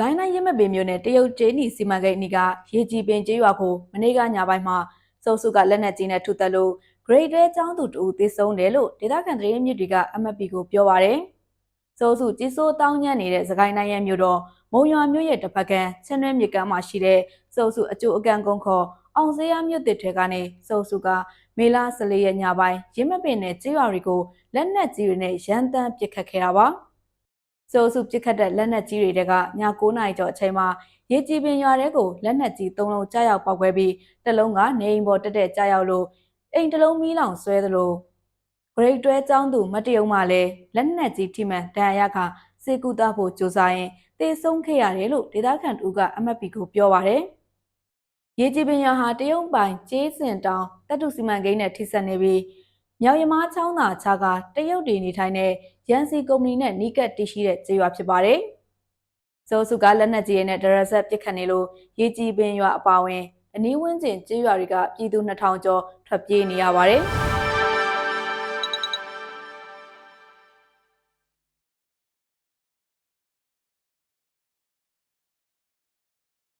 ကိုင်းတိုင်းရမပေမြို့နယ်တရုတ်ကျေးနီစီမံကိန်းအနီးကရေကြီးပင်ကျေးရွာကိုမနေ့ကညပိုင်းမှာစုပ်စုကလက်နက်ကြီးနဲ့ထုတက်လို့ grade တဲကျောင်းသူတူသေဆုံးတယ်လို့ဒေသခံသတင်းမြစ်တွေက MFP ကိုပြောပါရယ်။စုပ်စုကြီးစိုးတောင်းညံ့နေတဲ့စကိုင်းတိုင်းရဲ့မြို့တော်မုံရွာမြို့ရဲ့တစ်ဖက်ကမ်းချင်းရွဲမြစ်ကမ်းမှာရှိတဲ့စုပ်စုအကျိုးအကန့်ကုန်းခေါ်အောင်စရာမြို့တစ်ထဲကနေစုပ်စုကမေလ14ရက်ညပိုင်းရမပင်နယ်ကျေးရွာတွေကိုလက်နက်ကြီးတွေနဲ့ရန်တမ်းပစ်ခတ်ခဲ့တာပါ။ စုပ်စုပစ်ခတ်တဲ့လက်နက်ကြီးတွေကည9နာရီကျော်အချိန်မှာရေကြည်ပင်ရွာတဲကိုလက်နက်ကြီး၃လုံးကြားရောက်ပောက်ခွဲပြီးတစ်လုံးကနေအိမ်ပေါ်တက်တက်ကြားရောက်လို့အိမ်တစ်လုံးမီးလောင်ဆွဲသလိုဂရိတ်တွဲចောင်းသူမတ်တယုံမှလည်းလက်နက်ကြီးထိမှန်ဒဏ်ရာရခစေကူတာဖို့ကြိုးစားရင်တေဆုံးခဲ့ရတယ်လို့ဒေသခံတူက MFP ကိုပြောပါတယ်။ရေကြည်ပင်ရွာဟာတရုတ်ပိုင်ကျေးစင်တောင်တပ်တုစီမံကိန်းနဲ့ထိစပ်နေပြီး မြောက်ရမားချောင်းသာခြားကတရုတ်တွေနေထိုင်တဲ့ရန်စီကုမ္ပဏီနဲ့နီးကပ်တည်ရှိတဲ့ကျေးရွာဖြစ်ပါတယ်။ဇိုစုကလက်နက်ကြီးနဲ့ဒရဆက်ပစ်ခတ်နေလို့ရေကြီးပင်ရွာအပါဝင်အနီးဝန်းကျင်ကျေးရွာတွေကပြည်သူ2000ကျော်ထွက်ပြေးနေရပါတယ်။